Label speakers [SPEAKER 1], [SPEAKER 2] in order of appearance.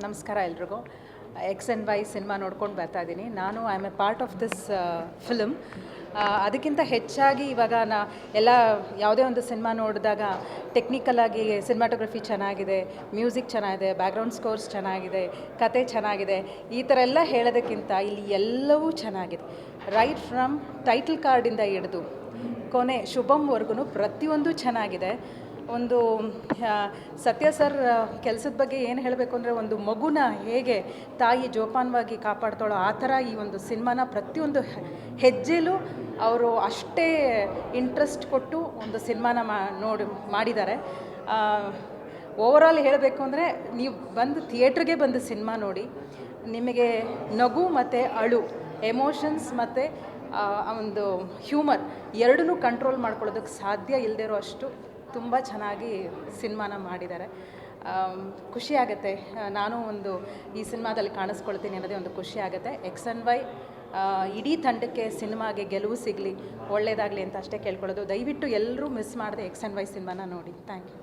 [SPEAKER 1] ನಮಸ್ಕಾರ ಎಲ್ರಿಗೂ. X N Y cinema ನೋಡ್ಕೊಂಡು ಬರ್ತಾ ಇದ್ದೀನಿ. ನಾನು I am a part of this film ಅದಕ್ಕಿಂತ ಹೆಚ್ಚಾಗಿ ಇವಾಗ ನಾ ಎಲ್ಲ ಯಾವುದೇ ಒಂದು ಸಿನಿಮಾ ನೋಡಿದಾಗ ಟೆಕ್ನಿಕಲಾಗಿ ಸಿನಿಮಾಟೋಗ್ರಫಿ ಚೆನ್ನಾಗಿದೆ ಮ್ಯೂಸಿಕ್ ಚೆನ್ನಾಗಿದೆ ಬ್ಯಾಕ್ಗ್ರೌಂಡ್ ಸ್ಕೋರ್ಸ್ ಚೆನ್ನಾಗಿದೆ, ಕತೆ ಚೆನ್ನಾಗಿದೆ, ಈ ಥರ ಎಲ್ಲ ಹೇಳೋದಕ್ಕಿಂತ ಇಲ್ಲಿ ಎಲ್ಲವೂ ಚೆನ್ನಾಗಿದೆ. ರೈಟ್ ಫ್ರಮ್ ಟೈಟಲ್ ಕಾರ್ಡಿಂದ ಹಿಡಿದು ಕೊನೆ ಶುಭಂವರೆಗೂ ಪ್ರತಿಯೊಂದು ಚೆನ್ನಾಗಿದೆ. ಒಂದು ಸತ್ಯ ಸರ್ ಕೆಲಸದ ಬಗ್ಗೆ ಏನು ಹೇಳಬೇಕು ಅಂದರೆ ಒಂದು ಮಗುನ ಹೇಗೆ ತಾಯಿ ಜೋಪಾನವಾಗಿ ಕಾಪಾಡ್ತಾಳೋ ಆ ಥರ ಈ ಒಂದು ಸಿನಿಮಾನ ಪ್ರತಿಯೊಂದು ಹೆಜ್ಜೆಲೂ ಅವರು ಅಷ್ಟೇ ಇಂಟ್ರೆಸ್ಟ್ ಕೊಟ್ಟು ಒಂದು ಸಿನಿಮಾನ ಮಾ, ನೋಡಿ, ಮಾಡಿದ್ದಾರೆ. ಓವರಾಲ್ ಹೇಳಬೇಕು ಅಂದರೆ ನೀವು ಬಂದು ಥಿಯೇಟ್ರಿಗೆ ಬಂದು ಸಿನಿಮಾ ನೋಡಿ, ನಿಮಗೆ ನಗು ಮತ್ತು ಅಳು ಎಮೋಷನ್ಸ್ ಮತ್ತು ಒಂದು ಹ್ಯೂಮರ್ ಎರಡನ್ನೂ ಕಂಟ್ರೋಲ್ ಮಾಡ್ಕೊಳ್ಳೋದಕ್ಕೆ ಸಾಧ್ಯ ಇಲ್ಲದೇ ಇರೋ ಅಷ್ಟು ತುಂಬ ಚೆನ್ನಾಗಿ ಸಿನಿಮಾನ ಮಾಡಿದ್ದಾರೆ. ಖುಷಿಯಾಗುತ್ತೆ ನಾನು ಒಂದು ಈ ಸಿನಿಮಾದಲ್ಲಿ ಕಾಣಿಸ್ಕೊಳ್ತೀನಿ ಅನ್ನೋದೇ ಒಂದು ಖುಷಿ ಆಗುತ್ತೆ. ಎಕ್ಸ್ ಆ್ಯಂಡ್ ವೈ ಇಡೀ ತಂಡಕ್ಕೆ ಸಿನಿಮಾಗೆ ಗೆಲುವು ಸಿಗಲಿ ಒಳ್ಳೆಯದಾಗಲಿ ಅಂತ ಅಷ್ಟೇ ಕೇಳ್ಕೊಳ್ಳೋದು. ದಯವಿಟ್ಟು ಎಲ್ಲರೂ ಮಿಸ್ ಮಾಡದೆ ಎಕ್ಸ್ ಆ್ಯಂಡ್ ವೈ ಸಿನಿಮಾನ ನೋಡಿ. Thank you.